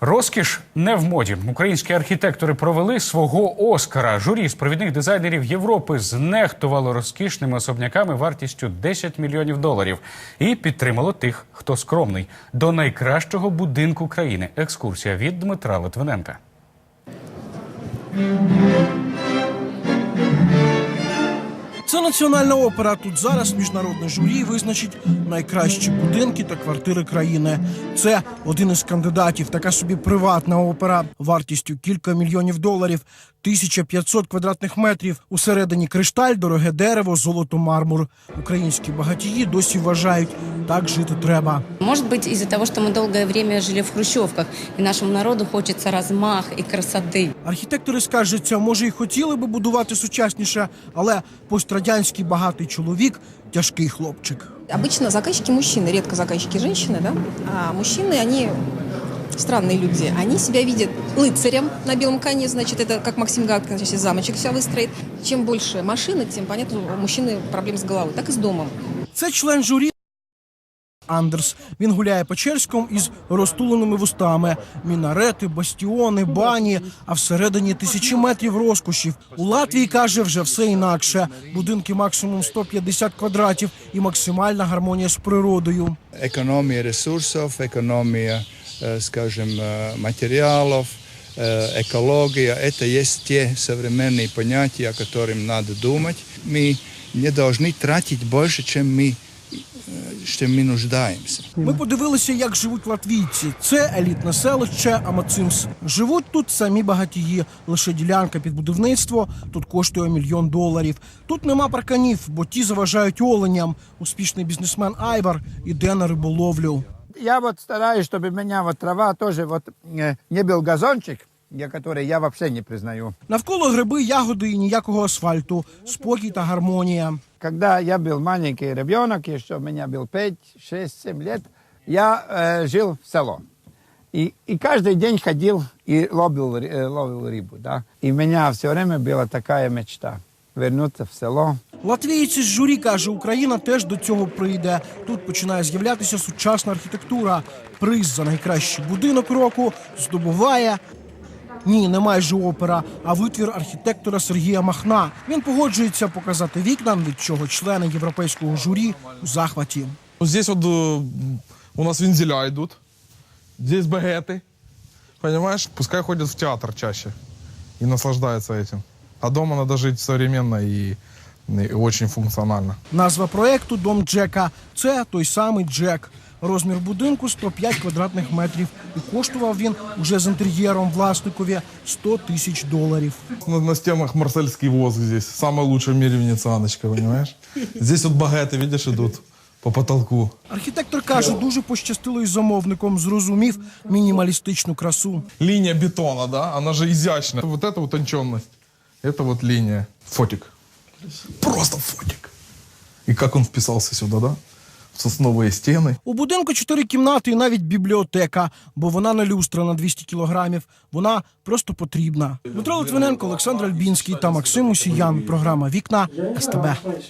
Розкіш не в моді. Українські архітектори провели свого Оскара. Журі з провідних дизайнерів Європи знехтувало розкішними особняками вартістю 10 мільйонів доларів і підтримало тих, хто скромний. До найкращого будинку країни. Екскурсія від Дмитра Литвиненка. Це національна опера. Тут зараз міжнародне журі визначить найкращі будинки та квартири країни. Це один із кандидатів. Така собі приватна опера вартістю кілька мільйонів доларів, 1500 квадратних метрів. Усередині кришталь, дороге дерево, золото, мармур. Українські багатії досі вважають, так жити треба. Может быть, из-за того, что мы долгое время жили в хрущевках, и нашему народу хочется размах и красоты. Архітектори скаржаться, може, і хотіли би будувати сучасніше, але пострадянський багатий чоловік тяжкий хлопчик. Обычно заказчики мужчины, редко заказчики женщины, да? А мужчины, они странные люди. Они себя видят рыцарем на белом коне, значит, это как Максим Гаткин сейчас замочек себя выстроит. Чем больше машины, тем, понятно, у мужчины проблем с головой. Так и с домом. Це член журі Андерс. Він гуляє по Черському із розтуленими вустами. Мінарети, бастіони, бані, а всередині тисячі метрів розкошів. У Латвії каже вже все інакше. Будинки максимум 150 квадратів і максимальна гармонія з природою. ekonomija resursov, ekonomija, e, скажем, e, материалов, e, экология. Это есть те современные понятия, о которых надо думать. Мы не должны тратить больше, чем мы, e, чем мы нуждаемся. Ми подивилися, як живуть латвійці. Це елітне селище Амацимс. Живуть тут самі багатії. Лише ділянка під будівництво тут коштує мільйон доларів. Тут нема парканів, бо ті заважають оленям. Успішний бізнесмен Айвар іде на риболовлю. Я вот стараюсь, чтобы у меня вот трава тоже вот э, не был газончик, я, который я вообще не признаю. Навколо гриби, ягоди і ніякого асфальту, спокій та гармонія. Когда я был маленький ребенок, еще у меня был 5, 6, 7 лет, я э, жил в село. И, и каждый день ходил и ловил, ри- э, ловил рыбу, да. И у меня все время была такая мечта вернуться в село, Латвійці з журі каже, Україна теж до цього прийде. Тут починає з'являтися сучасна архітектура. Приз за найкращий будинок року здобуває. Ні, не майже опера, а витвір архітектора Сергія Махна. Він погоджується показати вікнам, від чого члени європейського журі у захваті. Ну, Здесь вот э, у нас вензеля идут, здесь багеты, понимаешь? Пускай ходят в театр чаще и наслаждаются этим. А дома надо жить современно и, и очень функционально. Назва проекту Дом Джека. Це той самий Джек. Розмір будинку 105 квадратних метрів. І коштував він уже з інтер'єром власникові 100 тисяч доларів. На, на стенах марсельский воск здесь, самая лучшая в мире венецианочка, понимаешь? Здесь вот багеты, видишь, идут по потолку. Архітектор каже, дуже пощастило із замовником, зрозумів мінімалістичну красу. Линия бетона, да, она же изящная. Вот эта утонченность, это вот линия. Фотик. Просто фотик. І как он вписався сюди, да? Соснової стіни. У будинку чотири кімнати і навіть бібліотека, бо вона не люстра на 200 кілограмів. Вона просто потрібна. Дмитро Литвиненко, Олександр Альбінський та Максим Усіян. Програма Вікна СТБ.